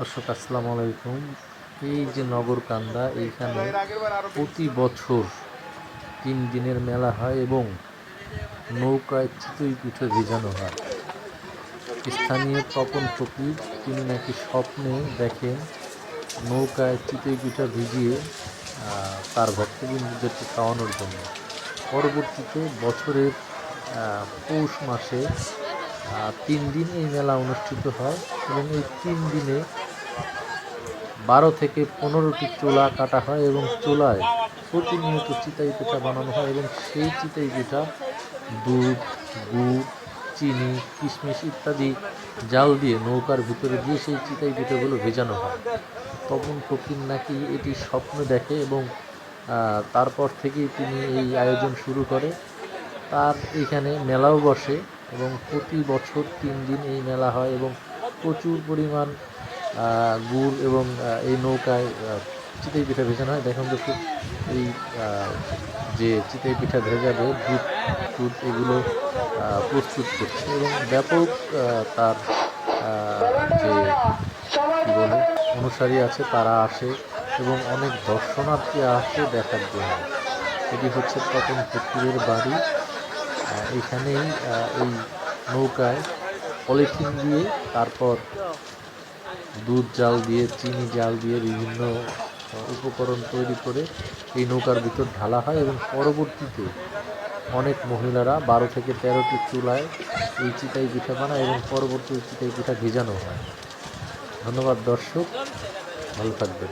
দর্শক, আসসালামু আলাইকুম। এই যে নগরকান্দা এইখানে প্রতি বছর তিন দিনের মেলা হয় এবং নৌকায় চিতই পিঠে ভিজানো হয়। স্থানীয় তপন ফকির, তিনি নাকি স্বপ্নে দেখেন নৌকায় চিতই পিঠা ভিজিয়ে তার ভক্তবৃন্দদেরকে খাওয়ানোর জন্য। পরবর্তীতে বছরের পৌষ মাসে তিন দিন এই মেলা অনুষ্ঠিত হয় এবং এই তিন দিনে বারো থেকে পনেরোটি চোলা কাটা হয় এবং চোলায় প্রতিনিয়ত চিতাই পিঠা বানানো হয় এবং সেই চিতাই পিঠা দুধ, গুড়, চিনি, কিশমিশ ইত্যাদি জাল দিয়ে নৌকার ভিতরে দিয়ে সেই চিতাই পিঠাগুলো ভেজানো হয়। তপন ফকির নাকি এটি স্বপ্ন দেখে এবং তারপর থেকেই তিনি এই আয়োজন শুরু করে। তার এখানে মেলাও বসে এবং প্রতি বছর তিন দিন এই মেলা হয় এবং প্রচুর পরিমাণ গুড় এবং এই নৌকায় চিতই পিঠা ভেজানো হয় দেখুন দেখুন এই যে চিতই পিঠা ভেজাবে দুধ দুধ এগুলো প্রস্তুত করছে এবং ব্যাপক তার যে বলে, অনুসারী আছে, তারা আসে এবং অনেক দর্শনার্থী আসে দেখার জন্য। এটি হচ্ছে তপন ফকিরের বাড়ি। এখানেই এই নৌকায় পলিথিন দিয়ে তারপর দুধ জাল দিয়ে, চিনি জাল দিয়ে বিভিন্ন উপকরণ তৈরি করে এই নৌকার ভিতর ঢালা হয় এবং পরবর্তীতে অনেক মহিলারা বারো থেকে তেরোটি চুলায় এই চিতাই পিঠা বানায় এবং পরবর্তী চিতাই পিঠা ভেজানো হয়। ধন্যবাদ দর্শক, ভালো থাকবেন।